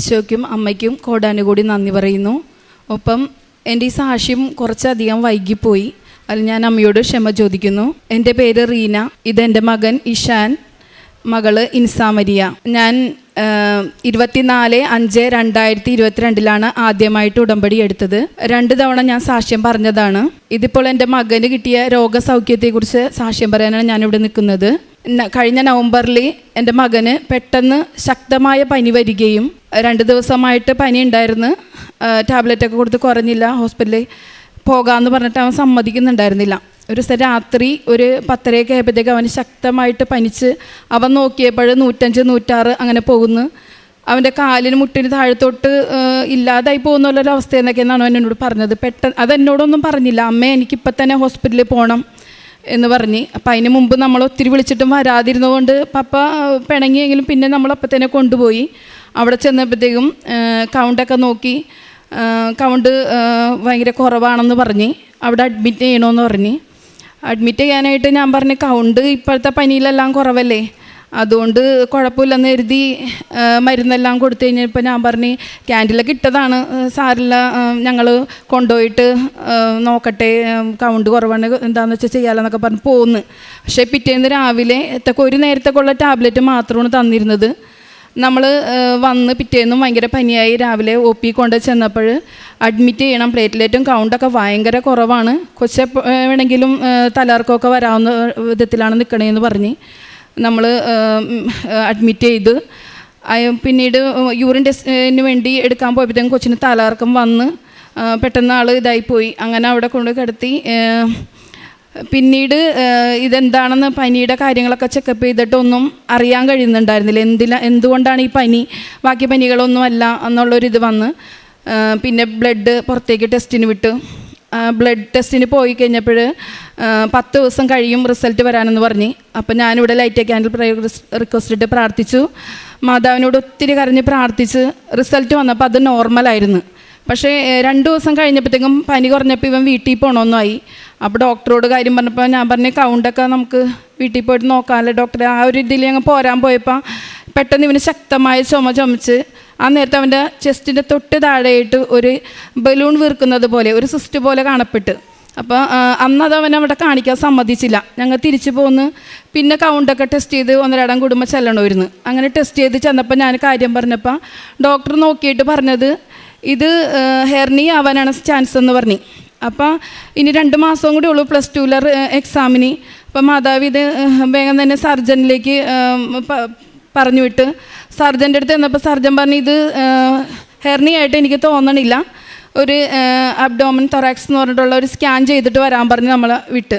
ഈശോയ്ക്കും അമ്മയ്ക്കും കോടാനുകൂടി നന്ദി പറയുന്നു. ഒപ്പം എന്റെ ഈ സാക്ഷ്യം കുറച്ചധികം വൈകിപ്പോയി. അതിൽ ഞാൻ അമ്മയോട് ക്ഷമ ചോദിക്കുന്നു. എന്റെ പേര് റീന. ഇതെന്റെ മകൻ ഇഷാൻ. മകൾ ഇൻസാമരിയ. ഞാൻ ഇരുപത്തിനാല് അഞ്ച് രണ്ടായിരത്തി ഇരുപത്തിരണ്ടിലാണ് ആദ്യമായിട്ട് ഉടമ്പടി എടുത്തത്. രണ്ട് തവണ ഞാൻ സാക്ഷ്യം പറഞ്ഞതാണ്. ഇതിപ്പോൾ എന്റെ മകന് കിട്ടിയ രോഗസൗഖ്യത്തെക്കുറിച്ച് സാക്ഷ്യം പറയാനാണ് ഞാനിവിടെ നിൽക്കുന്നത്. കഴിഞ്ഞ നവംബറിൽ എന്റെ മകന് പെട്ടെന്ന് ശക്തമായ പനി വരികയും രണ്ട് ദിവസമായിട്ട് പനി ഉണ്ടായിരുന്നു. ടാബ്ലറ്റൊക്കെ കൊടുത്ത് കുറഞ്ഞില്ല ഹോസ്പിറ്റലിൽ പോകാമെന്ന് പറഞ്ഞിട്ട് അവൻ സമ്മതിക്കുന്നുണ്ടായിരുന്നില്ല. ഒരു ദിവസം രാത്രി ഒരു പത്തരയൊക്കെ ആയപ്പോഴത്തേക്ക് അവന് ശക്തമായിട്ട് പനിച്ച് അവൻ നോക്കിയപ്പോൾ നൂറ്റഞ്ച് നൂറ്റാറ് അങ്ങനെ പോകുന്നു. അവന്റെ കാലിന് മുട്ടിന് താഴത്തോട്ട് ഇല്ലാതായി പോകുന്ന എന്നൊക്കെയാണ് അവൻ എന്നോട് പറഞ്ഞത്. പെട്ടെന്ന് അതെന്നോടൊന്നും പറഞ്ഞില്ല. അമ്മ എനിക്കിപ്പോൾ തന്നെ ഹോസ്പിറ്റലിൽ പോകണം. എന്ന് പറഞ്ഞ്. അപ്പം അതിന് മുമ്പ് നമ്മൾ ഒത്തിരി വിളിച്ചിട്ടും വരാതിരുന്നതുകൊണ്ട് പപ്പ പിണങ്ങിയെങ്കിലും പിന്നെ നമ്മൾ അപ്പം തന്നെ കൊണ്ടുപോയി. അവിടെ ചെന്നപ്പോഴത്തേക്കും കൗണ്ടൊക്കെ നോക്കി. കൗണ്ട് ഭയങ്കര കുറവാണെന്ന് പറഞ്ഞ്. അവിടെ അഡ്മിറ്റ് ചെയ്യണമെന്ന് പറഞ്ഞ്. അഡ്മിറ്റ് ചെയ്യാനായിട്ട് ഞാൻ പറഞ്ഞു കൗണ്ട് ഇപ്പോഴത്തെ പനിയിലെല്ലാം കുറവല്ലേ? അതുകൊണ്ട് കുഴപ്പമില്ലെന്ന് കരുതി മരുന്നെല്ലാം കൊടുത്തു കഴിഞ്ഞപ്പോൾ ഞാൻ പറഞ്ഞു ക്യാന്റീനിലൊക്കെ ഇട്ടതാണ് സാറില്ല ഞങ്ങൾ കൊണ്ടുപോയിട്ട് നോക്കട്ടെ കൗണ്ട് കുറവാണ് എന്താണെന്ന് വെച്ചാൽ ചെയ്യാമെന്നൊക്കെ പറഞ്ഞ് പോന്ന്. പക്ഷേ പിറ്റേന്ന് രാവിലെ എത്തൊക്കെ ഒരു നേരത്തേക്കുള്ള ടാബ്ലറ്റ് മാത്രമാണ് തന്നിരുന്നത്. നമ്മൾ വന്ന് പിറ്റേന്നും ഭയങ്കര പനിയായി രാവിലെ ഒ പി കൊണ്ട് ചെന്നപ്പോൾ അഡ്മിറ്റ് ചെയ്യണം പ്ലേറ്റ്ലേറ്റും കൗണ്ടൊക്കെ ഭയങ്കര കുറവാണ്. കൊച്ചെ വേണമെങ്കിലും തലർക്കമൊക്കെ വരാവുന്ന വിധത്തിലാണ് നിൽക്കണേന്ന് പറഞ്ഞ്. നമ്മൾ അഡ്മിറ്റ് ചെയ്ത് പിന്നീട് യൂറിൻ ടെസ്റ്റിന് വേണ്ടി എടുക്കാൻ പോയപ്പോഴത്തേക്കും കൊച്ചിന് തലകറക്കം വന്ന് പെട്ടെന്ന് ആൾ ഇതായിപ്പോയി. അങ്ങനെ അവിടെ കൊണ്ട് കിടത്തി പിന്നീട് ഇതെന്താണെന്ന് പനിയുടെ കാര്യങ്ങളൊക്കെ ചെക്കപ്പ് ചെയ്തിട്ടൊന്നും അറിയാൻ കഴിയുന്നുണ്ടായിരുന്നില്ല. എന്തില എന്തുകൊണ്ടാണ് ഈ പനി? ബാക്കി പനികളൊന്നും അല്ല എന്നുള്ളൊരിത് വന്ന് പിന്നെ ബ്ലഡ് പുറത്തേക്ക് ടെസ്റ്റിന് വിട്ടു ബ്ലഡ് ടെസ്റ്റിന് പോയി കഴിഞ്ഞപ്പോൾ പത്ത് ദിവസം കഴിയും റിസൾട്ട് വരാനെന്ന് പറഞ്ഞ്. അപ്പം ഞാനിവിടെ ലൈറ്റ് ക്യാൻഡിൽ റിക്വസ്റ്റ് ഇട്ട് പ്രാർത്ഥിച്ചു. മാതാവിനോട് ഒത്തിരി കരഞ്ഞ് പ്രാർത്ഥിച്ച് റിസൾട്ട് വന്നപ്പോൾ അത് നോർമലായിരുന്നു പക്ഷേ രണ്ട് ദിവസം കഴിഞ്ഞപ്പോഴത്തേക്കും പനി കുറഞ്ഞപ്പോൾ ഇവൻ വീട്ടിൽ പോകണമെന്നായി അപ്പോൾ ഡോക്ടറോട് കാര്യം പറഞ്ഞപ്പോൾ ഞാൻ പറഞ്ഞു കൗണ്ടൊക്കെ നമുക്ക് വീട്ടിൽ പോയിട്ട് നോക്കാമല്ലോ ഡോക്ടറെ ആ ഒരു ഇതിൽ ഞങ്ങൾ പോരാൻ പോയപ്പോൾ പെട്ടെന്ന് ഇവന് ശക്തമായ ചുമ ചുമച്ച് ആ നേരത്തെ അവന്റെ ചെസ്റ്റിന്റെ തൊട്ട് താഴെയായിട്ട് ഒരു ബലൂൺ വീർക്കുന്നത് പോലെ ഒരു സിസ്റ്റ് പോലെ കാണപ്പെട്ട്. അപ്പോൾ അന്നത് അവൻ അവിടെ കാണിക്കാൻ സമ്മതിച്ചില്ല. ഞങ്ങൾ തിരിച്ചു പോന്ന് പിന്നെ കൗണ്ടൊക്കെ ടെസ്റ്റ് ചെയ്ത് ഒന്നരടം കുടുംബം ചെല്ലണമായിരുന്നു. അങ്ങനെ ടെസ്റ്റ് ചെയ്ത് ചെന്നപ്പോൾ ഞാൻ കാര്യം പറഞ്ഞപ്പോൾ ഡോക്ടർ നോക്കിയിട്ട് പറഞ്ഞത് ഇത് ഹെർണി ആവാനാണ് ചാൻസ് എന്ന് പറഞ്ഞു. അപ്പോൾ ഇനി രണ്ട് മാസവും കൂടി ഉള്ളൂ പ്ലസ് ടുലർ എക്സാമിന് അപ്പം മാതാവ് ഇത് വേഗം തന്നെ സർജനിലേക്ക് പറഞ്ഞു വിട്ട്. സർജന്റെ അടുത്ത് ചെന്നപ്പോൾ സർജൻ പറഞ്ഞു ഇത് ഹെർണി ആയിട്ട് എനിക്ക് തോന്നണില്ല. ഒരു അബ്ഡോമൻ തൊറാക്സ് എന്ന് പറഞ്ഞിട്ടുള്ള ഒരു സ്കാൻ ചെയ്തിട്ട് വരാൻ പറഞ്ഞ് നമ്മളെ വിട്ട്.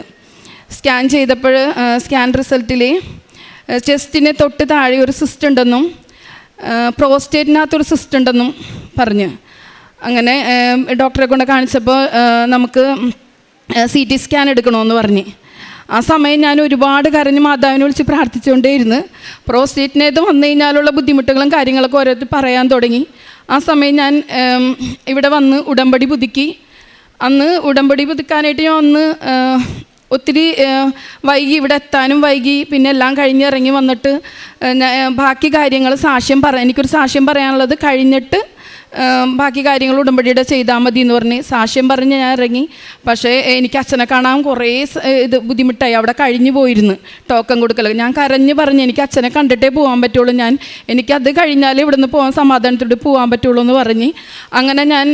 സ്കാൻ ചെയ്തപ്പോൾ സ്കാൻ റിസൾട്ടിൽ ചെസ്റ്റിന് തൊട്ട് താഴെ ഒരു സിസ്റ്റ് ഉണ്ടെന്നും പ്രോസ്റ്റേറ്റിനകത്തൊരു സിസ്റ്റ് ഉണ്ടെന്നും പറഞ്ഞു. അങ്ങനെ ഡോക്ടറെ കൊണ്ട് കാണിച്ചപ്പോൾ നമുക്ക് സി ടി സ്കാൻ എടുക്കണമെന്ന് പറഞ്ഞ്. ആ സമയം ഞാൻ ഒരുപാട് കരഞ്ഞ് മാതാവിനെ വിളിച്ച് പ്രാർത്ഥിച്ചുകൊണ്ടേയിരുന്നു. പ്രോസ്റ്റേറ്റിനേത് വന്നു കഴിഞ്ഞാലുള്ള ബുദ്ധിമുട്ടുകളും കാര്യങ്ങളൊക്കെ ഓരോരുത്തർ പറയാൻ തുടങ്ങി. ആ സമയം ഞാൻ ഇവിടെ വന്ന് ഉടമ്പടി പുതുക്കി. അന്ന് ഉടമ്പടി പുതുക്കാനായിട്ട് ഞാൻ ഒന്ന് ഒത്തിരി വൈകി ഇവിടെ എത്താനും വൈകി പിന്നെ എല്ലാം കഴിഞ്ഞ് ഇറങ്ങി വന്നിട്ട് ബാക്കി കാര്യങ്ങൾ സാക്ഷ്യം പറയാൻ എനിക്കൊരു സാക്ഷ്യം പറയാനുള്ളത് കഴിഞ്ഞിട്ട് ബാക്കി കാര്യങ്ങൾ ഉടമ്പടിയുടെ ചെയ്താൽ മതി എന്ന് പറഞ്ഞ് സാക്ഷ്യം പറഞ്ഞ് ഞാൻ ഇറങ്ങി. പക്ഷേ എനിക്ക് അച്ഛനെ കാണാൻ കുറേ ഇത് ബുദ്ധിമുട്ടായി. അവിടെ കഴിഞ്ഞു പോയിരുന്നു. ടോക്കൺ കൊടുക്കൽ ഞാൻ കരഞ്ഞ് പറഞ്ഞ് എനിക്ക് അച്ഛനെ കണ്ടിട്ടേ പോകാൻ പറ്റുള്ളൂ ഞാൻ. എനിക്കത് കഴിഞ്ഞാലേ ഇവിടുന്ന് പോകാൻ സമാധാനത്തോടെ പോകാൻ പറ്റുള്ളൂ എന്ന് പറഞ്ഞ്. അങ്ങനെ ഞാൻ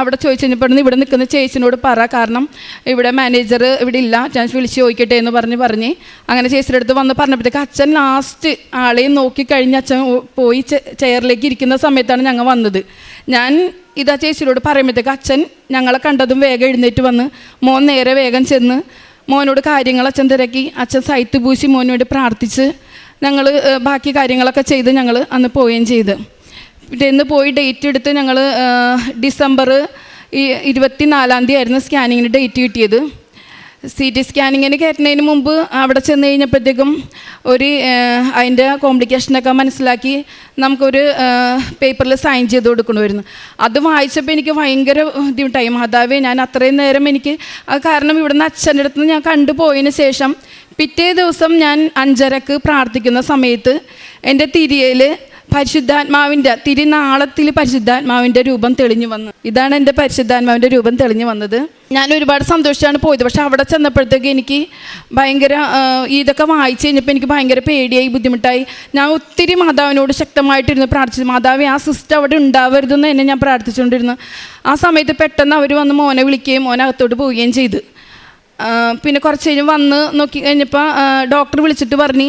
അവിടെ ചോദിച്ചു കഴിഞ്ഞപ്പോൾ ഇവിടെ നിൽക്കുന്ന ചേച്ചിനോട് പറ. കാരണം ഇവിടെ മാനേജർ ഇവിടെ ഇല്ല. ഞാൻ വിളിച്ച് ചോദിക്കട്ടെ എന്ന് പറഞ്ഞ് പറഞ്ഞ്. അങ്ങനെ ചേച്ചിയുടെ അടുത്ത് വന്ന് പറഞ്ഞപ്പോഴത്തേക്ക് അച്ഛൻ ലാസ്റ്റ് ആളെയും നോക്കി കഴിഞ്ഞ് അച്ഛൻ പോയി ചെയറിലേക്ക് ഇരിക്കുന്ന സമയത്താണ് ഞങ്ങൾ വന്നത്. ഞാൻ ഇതാ ചേച്ചിയോട് പറയുമ്പോഴത്തേക്ക് അച്ഛൻ ഞങ്ങളെ കണ്ടതും വേഗം എഴുന്നേറ്റ് വന്ന് മോൻ നേരെ വേഗം ചെന്ന് മോനോട് കാര്യങ്ങൾ അച്ഛൻ തിരക്കി. അച്ഛൻ സൈത്ത് പൂശി മോന് വേണ്ടി പ്രാർത്ഥിച്ച് ഞങ്ങൾ ബാക്കി കാര്യങ്ങളൊക്കെ ചെയ്ത് ഞങ്ങൾ അന്ന് പോവുകയും ചെയ്ത്. ഇന്ന് പോയി ഡേറ്റ് എടുത്ത് ഞങ്ങൾ ഡിസംബർ ഈ ഇരുപത്തി നാലാം തീയതി ആയിരുന്നു സ്കാനിങ്ങിന് ഡേറ്റ് കിട്ടിയത്. സി ടി സ്കാനിങ്ങിന് കയറ്റുന്നതിന് മുമ്പ് അവിടെ ചെന്ന് കഴിഞ്ഞപ്പോഴത്തേക്കും ഒരു അതിന്റെ കോംപ്ലിക്കേഷനൊക്കെ മനസ്സിലാക്കി നമുക്കൊരു പേപ്പറിൽ സൈൻ ചെയ്ത് കൊടുക്കണമായിരുന്നു. അത് വായിച്ചപ്പോൾ എനിക്ക് ഭയങ്കര ബുദ്ധിമുട്ടായി. മാതാവേ ഞാൻ അത്രയും നേരം എനിക്ക് കാരണം ഇവിടുന്ന് അച്ഛന്റെ അടുത്ത് ഞാൻ കണ്ടുപോയതിന് ശേഷം പിറ്റേ ദിവസം ഞാൻ അഞ്ചരക്ക് പ്രാർത്ഥിക്കുന്ന സമയത്ത് എന്റെ തിരിയയിൽ പരിശുദ്ധാത്മാവിന്റെ തിരുനാളത്തിൽ പരിശുദ്ധാത്മാവിന്റെ രൂപം തെളിഞ്ഞു വന്നു. ഇതാണ് എന്റെ പരിശുദ്ധാത്മാവിന്റെ രൂപം തെളിഞ്ഞു വന്നത്. ഞാൻ ഒരുപാട് സന്തോഷിച്ചാണ് പോയത്. പക്ഷെ അവിടെ ചെന്നപ്പോഴത്തേക്ക് എനിക്ക് ഭയങ്കര ഇതൊക്കെ വായിച്ചു കഴിഞ്ഞപ്പോൾ എനിക്ക് ഭയങ്കര പേടിയായി ബുദ്ധിമുട്ടായി. ഞാൻ ഒത്തിരി മാതാവിനോട് ശക്തമായിട്ടിരുന്ന് പ്രാർത്ഥിച്ചു. മാതാവ് ആ സിസ്റ്റർ അവിടെ ഉണ്ടാവരുതെന്ന് തന്നെ ഞാൻ പ്രാർത്ഥിച്ചുകൊണ്ടിരുന്നു. ആ സമയത്ത് പെട്ടെന്ന് അവർ വന്ന് മോനെ വിളിക്കുകയും മോനകത്തോട്ട് പോവുകയും ചെയ്തു. പിന്നെ കുറച്ച് കഴിഞ്ഞ് വന്ന് നോക്കി കഴിഞ്ഞപ്പോൾ ഡോക്ടർ വിളിച്ചിട്ട് പറഞ്ഞ്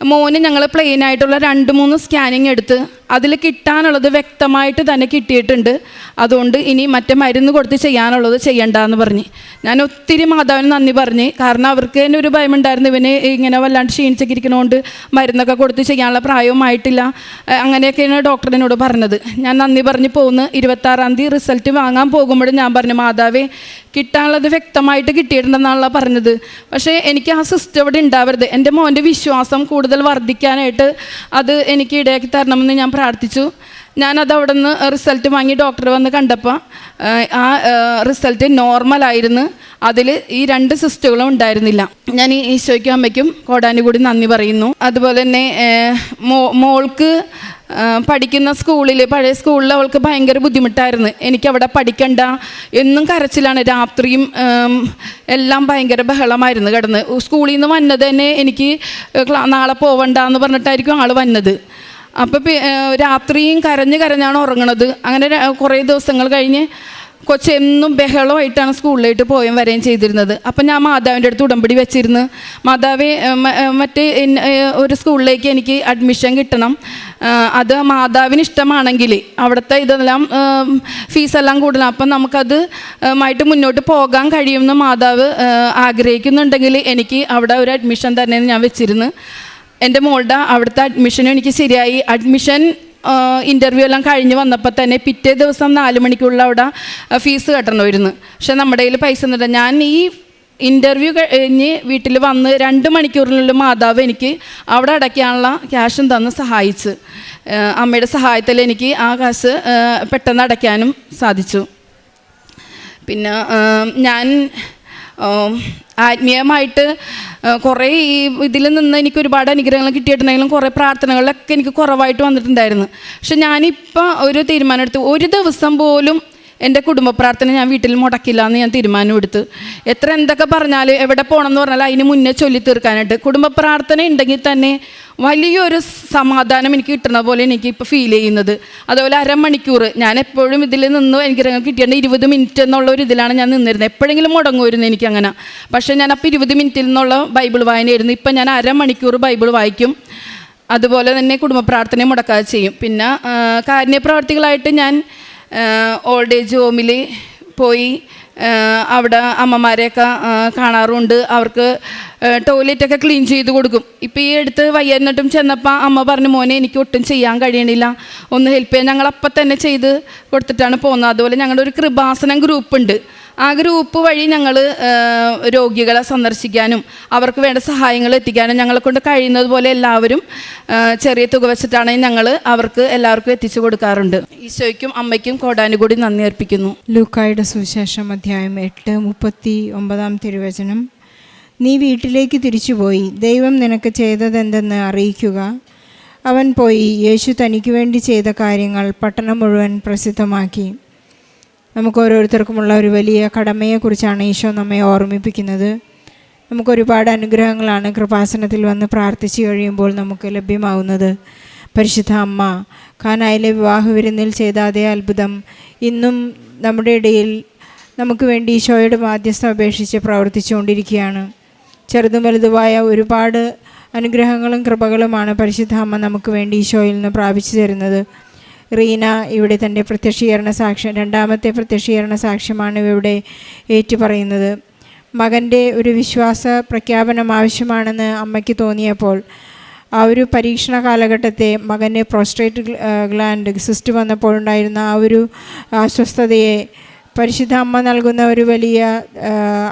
മോന് ഞങ്ങൾ പ്ലെയിൻ ആയിട്ടുള്ള രണ്ട് മൂന്ന് സ്കാനിങ് എടുത്ത് അതിൽ കിട്ടാനുള്ളത് വ്യക്തമായിട്ട് തന്നെ കിട്ടിയിട്ടുണ്ട്. അതുകൊണ്ട് ഇനി മറ്റേ മരുന്ന് കൊടുത്ത് ചെയ്യാനുള്ളത് ചെയ്യണ്ടെന്ന് പറഞ്ഞ്. ഞാൻ ഒത്തിരി മാതാവിന് നന്ദി പറഞ്ഞ്. കാരണം അവർക്ക് തന്നെ ഒരു ഭയമുണ്ടായിരുന്നു. ഇവന് ഇങ്ങനെ വല്ലാണ്ട് ക്ഷീണിച്ചൊക്കെ ഇരിക്കണോണ്ട് മരുന്നൊക്കെ കൊടുത്ത് ചെയ്യാനുള്ള പ്രായവുമായിട്ടില്ല അങ്ങനെയൊക്കെയാണ് ഡോക്ടറിനോട് പറഞ്ഞത്. ഞാൻ നന്ദി പറഞ്ഞ് പോകുന്നു ഇരുപത്താറാം തീയതി റിസൾട്ട് വാങ്ങാൻ പോകുമ്പോഴും ഞാൻ പറഞ്ഞു മാതാവേ കിട്ടാനുള്ളത് വ്യക്തമായിട്ട് കിട്ടിയിട്ടുണ്ടെന്നാണല്ലോ പറഞ്ഞത്. പക്ഷേ എനിക്ക് ആ സിസ്റ്റം ഇവിടെ ഉണ്ടാവരുത്. എന്റെ മോന്റെ വിശ്വാസം കൂടുതൽ വർദ്ധിക്കാനായിട്ട് അത് എനിക്ക് ഇടയാക്കി തരണമെന്ന് ഞാൻ പ്രാർത്ഥിച്ചു. ഞാനത് അവിടെ നിന്ന് റിസൾട്ട് വാങ്ങി ഡോക്ടർ വന്ന് കണ്ടപ്പോൾ ആ റിസൾട്ട് നോർമലായിരുന്നു അതിൽ ഈ രണ്ട് സിസ്റ്റുകളും ഉണ്ടായിരുന്നില്ല. ഞാൻ ഈശോയ്ക്കും അമ്മയ്ക്കും കോടാനുകൂടി നന്ദി പറയുന്നു. അതുപോലെ തന്നെ മോൾക്ക് പഠിക്കുന്ന സ്കൂളിൽ പഴയ സ്കൂളിൽ അവൾക്ക് ഭയങ്കര ബുദ്ധിമുട്ടായിരുന്നു. എനിക്കവിടെ പഠിക്കണ്ട എന്നും കരച്ചിലാണ്. രാത്രിയും എല്ലാം ഭയങ്കര ബഹളമായിരുന്നു കിടന്ന്. സ്കൂളിൽ നിന്ന് വന്നത് തന്നെ എനിക്ക് നാളെ പോവണ്ട എന്ന് പറഞ്ഞിട്ടായിരിക്കും ആൾ വന്നത്. അപ്പോൾ രാത്രിയും കരഞ്ഞ് കരഞ്ഞാണ് ഉറങ്ങണത്. അങ്ങനെ കുറേ ദിവസങ്ങൾ കഴിഞ്ഞ് കൊച്ചെന്നും ബഹളമായിട്ടാണ് സ്കൂളിലായിട്ട് പോയും വരെയും ചെയ്തിരുന്നത്. അപ്പം ഞാൻ മാതാവിന്റെ അടുത്ത് ഉടമ്പടി വെച്ചിരുന്നു. മാതാവേ മറ്റേ ഒരു സ്കൂളിലേക്ക് എനിക്ക് അഡ്മിഷൻ കിട്ടണം. അത് മാതാവിന് ഇഷ്ടമാണെങ്കിൽ അവിടുത്തെ ഇതെല്ലാം ഫീസെല്ലാം കൂടുതലാണ് അപ്പം നമുക്കത് ആയിട്ട് മുന്നോട്ട് പോകാൻ കഴിയുമെന്ന് മാതാവ് ആഗ്രഹിക്കുന്നുണ്ടെങ്കിൽ എനിക്ക് അവിടെ ഒരു അഡ്മിഷൻ തന്നെ ഞാൻ വെച്ചിരുന്നു. എന്റെ മോളുടെ അവിടുത്തെ അഡ്മിഷനും എനിക്ക് ശരിയായി. അഡ്മിഷൻ ഇന്റർവ്യൂ എല്ലാം കഴിഞ്ഞ് വന്നപ്പോൾ തന്നെ പിറ്റേ ദിവസം നാല് മണിക്കുള്ള അവിടെ ഫീസ് കെട്ടണമായിരുന്നു. പക്ഷെ നമ്മുടെ കയ്യിൽ പൈസ ഒന്നുമില്ല ഞാൻ ഈ ഇന്റർവ്യൂ കഴിഞ്ഞ് വീട്ടിൽ വന്ന് രണ്ട് മണിക്കൂറിനുള്ളിൽ മാതാവ് എനിക്ക് അവിടെ അടയ്ക്കാനുള്ള ക്യാഷും തന്ന് സഹായിച്ച്. അമ്മയുടെ സഹായത്തിൽ എനിക്ക് ആ കാശ് പെട്ടെന്ന് അടയ്ക്കാനും സാധിച്ചു. പിന്നെ ഞാൻ ആത്മീയമായിട്ട് കുറേ ഈ ഇതിൽ നിന്ന് എനിക്ക് ഒരുപാട് അനുഗ്രഹങ്ങൾ കിട്ടിയിട്ടുണ്ടെങ്കിലും കുറേ പ്രാർത്ഥനകളിലൊക്കെ എനിക്ക് കുറവായിട്ട് വന്നിട്ടുണ്ടായിരുന്നു. പക്ഷെ ഞാനിപ്പോൾ ഒരു തീരുമാനം എടുത്തു ഒരു ദിവസം പോലും എന്റെ കുടുംബ പ്രാർത്ഥന ഞാൻ വീട്ടിൽ മുടക്കില്ല എന്ന് ഞാൻ തീരുമാനം എടുത്തു. എത്ര എന്തൊക്കെ പറഞ്ഞാൽ എവിടെ പോകണം എന്ന് പറഞ്ഞാൽ അതിന് മുന്നേ ചൊല്ലി തീർക്കാനായിട്ട്. കുടുംബ പ്രാർത്ഥന ഉണ്ടെങ്കിൽ തന്നെ വലിയൊരു സമാധാനം എനിക്ക് കിട്ടുന്ന പോലെ എനിക്ക് ഇപ്പോൾ ഫീൽ ചെയ്യുന്നത്. അതുപോലെ അരമണിക്കൂർ ഞാൻ എപ്പോഴും ഇതിൽ നിന്ന് രംഗം കിട്ടിയത് ഇരുപത് മിനിറ്റ് എന്നുള്ള ഒരു ഇതിലാണ് ഞാൻ നിന്നിരുന്നത്. എപ്പോഴെങ്കിലും മുടങ്ങുമായിരുന്നു എനിക്കങ്ങനെ. പക്ഷേ ഞാൻ അപ്പോൾ ഇരുപത് മിനിറ്റിൽ നിന്നുള്ള ബൈബിൾ വായനയായിരുന്നു. ഇപ്പം ഞാൻ അരമണിക്കൂർ ബൈബിൾ വായിക്കും. അതുപോലെ തന്നെ കുടുംബ പ്രാർത്ഥന മുടക്കാതെ ചെയ്യും. പിന്നെ കാരുണ്യ പ്രവർത്തികളായിട്ട് ഞാൻ ഓൾഡ് ഏജ് ഹോമിൽ പോയി അവിടെ അമ്മമാരെയൊക്കെ കാണാറുണ്ട്. അവർക്ക് ടോയ്ലറ്റൊക്കെ ക്ലീൻ ചെയ്ത് കൊടുക്കും. ഇപ്പം ഈ അടുത്ത് വയ്യാന്നിട്ടും ചെന്നപ്പോൾ അമ്മ പറഞ്ഞു മോനെ എനിക്ക് ഒട്ടും ചെയ്യാൻ കഴിയണില്ല. ഒന്ന് ഹെൽപ്പ് ചെയ്യാൻ. ഞങ്ങൾ അപ്പം തന്നെ ചെയ്ത് കൊടുത്തിട്ടാണ് പോകുന്നത്. അതുപോലെ ഞങ്ങളുടെ ഒരു കൃപാസനം ഗ്രൂപ്പ് ഉണ്ട്. ആ ഗ്രൂപ്പ് വഴി ഞങ്ങൾ രോഗികളെ സന്ദർശിക്കാനും അവർക്ക് വേണ്ട സഹായങ്ങൾ എത്തിക്കാനും ഞങ്ങളെ കൊണ്ട് കഴിയുന്നത് പോലെ എല്ലാവരും ചെറിയ തുക വെച്ചിട്ടാണ് ഞങ്ങൾ അവർക്ക് എല്ലാവർക്കും എത്തിച്ചു കൊടുക്കാറുണ്ട്. ഈശോയ്ക്കും അമ്മയ്ക്കും കോടാനുകൂടി നന്ദി അർപ്പിക്കുന്നു. ലൂക്കായുടെ സുവിശേഷം അധ്യായം എട്ട് മുപ്പത്തി ഒമ്പതാം തിരുവചനം. നീ വീട്ടിലേക്ക് തിരിച്ചുപോയി. ദൈവം നിനക്ക് ചെയ്തതെന്തെന്ന് അറിയിക്കുക. അവൻ പോയി. യേശു തനിക്ക് വേണ്ടി ചെയ്ത കാര്യങ്ങൾ പട്ടണം മുഴുവൻ പ്രസിദ്ധമാക്കി. നമുക്ക് ഓരോരുത്തർക്കുമുള്ള ഒരു വലിയ കടമയെക്കുറിച്ചാണ് ഈശോ നമ്മെ ഓർമ്മിപ്പിക്കുന്നത്. നമുക്ക് ഒരുപാട് അനുഗ്രഹങ്ങളാണ് കൃപാസനത്തിൽ വന്ന് പ്രാർത്ഥിച്ചു കഴിയുമ്പോൾ നമുക്ക് ലഭ്യമാവുന്നത്. പരിശുദ്ധ അമ്മ കാനായിലെ വിവാഹ വിരുന്നിൽ ചെയ്ത അതേ അത്ഭുതം ഇന്നും നമ്മുടെ ഇടയിൽ നമുക്ക് വേണ്ടി ഈശോയുടെ മാധ്യസ്ഥം അപേക്ഷിച്ച് പ്രവർത്തിച്ചുകൊണ്ടിരിക്കുകയാണ്. ചെറുതും വലുതുമായ ഒരുപാട് അനുഗ്രഹങ്ങളും കൃപകളുമാണ് പരിശുദ്ധ അമ്മ നമുക്ക് വേണ്ടി ഈശോയിൽ നിന്ന് പ്രാപിച്ചു തരുന്നത്. റീന ഇവിടെ തന്റെ പ്രത്യക്ഷീകരണ സാക്ഷ്യം രണ്ടാമത്തെ പ്രത്യക്ഷീകരണ സാക്ഷ്യമാണ് ഇവിടെ ഏറ്റുപറയുന്നത്. മകന്റെ ഒരു വിശ്വാസ പ്രഖ്യാപനം ആവശ്യമാണെന്ന് അമ്മയ്ക്ക് തോന്നിയപ്പോൾ ആ ഒരു പരീക്ഷണ കാലഘട്ടത്തെ മകന് പ്രോസ്ട്രേറ്റ് ഗ്ലാൻഡ് സിസ്റ്റ് വന്നപ്പോഴുണ്ടായിരുന്ന ആ ഒരു അസ്വസ്ഥതയെ പരിശുദ്ധ അമ്മ നൽകുന്ന ഒരു വലിയ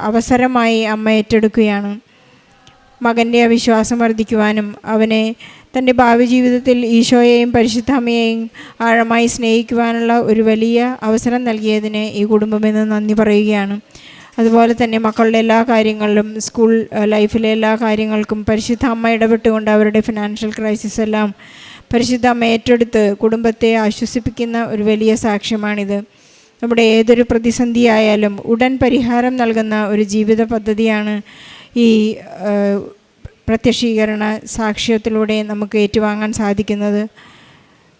അവസരമായി അമ്മ ഏറ്റെടുക്കുകയാണ്. മകന്റെ അവിശ്വാസം വിശ്വാസം വർദ്ധിക്കുവാനും അവനെ തന്റെ ഭാവി ജീവിതത്തിൽ ഈശോയെയും പരിശുദ്ധ അമ്മയെയും ആഴമായി സ്നേഹിക്കുവാനുള്ള ഒരു വലിയ അവസരം നൽകിയതിന് ഈ കുടുംബമെന്ന് നന്ദി പറയുകയാണ്. അതുപോലെ തന്നെ മക്കളുടെ എല്ലാ കാര്യങ്ങളിലും സ്കൂൾ ലൈഫിലെ എല്ലാ കാര്യങ്ങൾക്കും പരിശുദ്ധ അമ്മ ഇടപെട്ടുകൊണ്ട് അവരുടെ ഫിനാൻഷ്യൽ ക്രൈസിസ് എല്ലാം പരിശുദ്ധ അമ്മ ഏറ്റെടുത്ത് കുടുംബത്തെ ആശ്വസിപ്പിക്കുന്ന ഒരു വലിയ സാക്ഷ്യമാണിത്. നമ്മുടെ ഏതൊരു പ്രതിസന്ധിയായാലും ഉടൻ പരിഹാരം നൽകുന്ന ഒരു ജീവിത പദ്ധതിയാണ് ഈ പ്രത്യക്ഷീകരണ സാക്ഷ്യത്തിലൂടെ നമുക്ക് ഏറ്റുവാങ്ങാൻ സാധിക്കുന്നത്.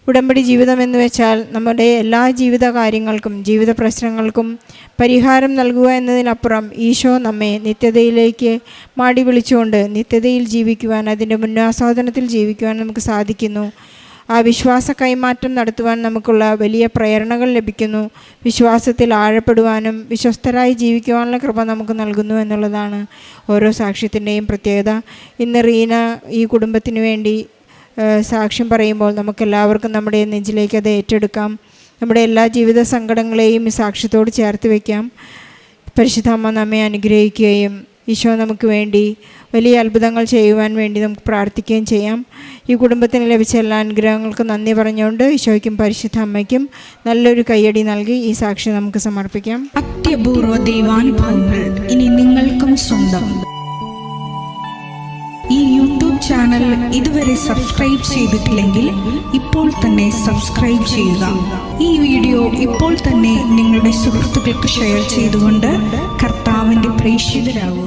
ഉടമ്പടി ജീവിതം എന്ന് വെച്ചാൽ നമ്മുടെ എല്ലാ ജീവിത കാര്യങ്ങൾക്കും ജീവിത പ്രശ്നങ്ങൾക്കും പരിഹാരം നൽകുക എന്നതിനപ്പുറം ഈശോ നമ്മെ നിത്യതയിലേക്ക് മാടി വിളിച്ചുകൊണ്ട് നിത്യതയിൽ ജീവിക്കുവാൻ അതിന്റെ മുന്നാസ്വാദനത്തിൽ ജീവിക്കുവാൻ നമുക്ക് സാധിക്കുന്നു. ആ വിശ്വാസ കൈമാറ്റം നടത്തുവാൻ നമുക്കുള്ള വലിയ പ്രേരണകൾ ലഭിക്കുന്നു. വിശ്വാസത്തിൽ ആഴപ്പെടുവാനും വിശ്വസ്തരായി ജീവിക്കുവാനുള്ള കൃപ നമുക്ക് നൽകുന്നു എന്നുള്ളതാണ് ഓരോ സാക്ഷ്യത്തിന്റെയും പ്രത്യേകത. ഇന്ന് റീന ഈ കുടുംബത്തിന് വേണ്ടി സാക്ഷ്യം പറയുമ്പോൾ നമുക്കെല്ലാവർക്കും നമ്മുടെ നെഞ്ചിലേക്ക് അത് ഏറ്റെടുക്കാം. നമ്മുടെ എല്ലാ ജീവിത സങ്കടങ്ങളെയും സാക്ഷ്യത്തോട് ചേർത്ത് വയ്ക്കാം പരിശുദ്ധ അമ്മ നമ്മെ അനുഗ്രഹിക്കുകയും ഈശോ നമുക്ക് വേണ്ടി വലിയ അത്ഭുതങ്ങൾ ചെയ്യുവാൻ വേണ്ടി നമുക്ക് പ്രാർത്ഥിക്കുകയും ചെയ്യാം. ഈ കുടുംബത്തിന് ലഭിച്ച എല്ലാ അനുഗ്രഹങ്ങൾക്കും നന്ദി പറഞ്ഞുകൊണ്ട് ഈശോയ്ക്കും പരിശുദ്ധ അമ്മയ്ക്കും നല്ലൊരു കയ്യടി നൽകി ഈ സാക്ഷി നമുക്ക് സമർപ്പിക്കാം. അത്യപൂർവ ദൈവാനുഭവങ്ങൾ ഇനി നിങ്ങൾക്കും സ്വന്തം. ഈ യൂട്യൂബ് ചാനൽ ഇതുവരെ സബ്സ്ക്രൈബ് ചെയ്തിട്ടില്ലെങ്കിൽ ഇപ്പോൾ തന്നെ സബ്സ്ക്രൈബ് ചെയ്യുക. ഈ വീഡിയോ ഇപ്പോൾ തന്നെ നിങ്ങളുടെ സുഹൃത്തുക്കൾക്ക് ഷെയർ ചെയ്തുകൊണ്ട് കർത്താവിന്റെ പ്രേക്ഷിതരാകുക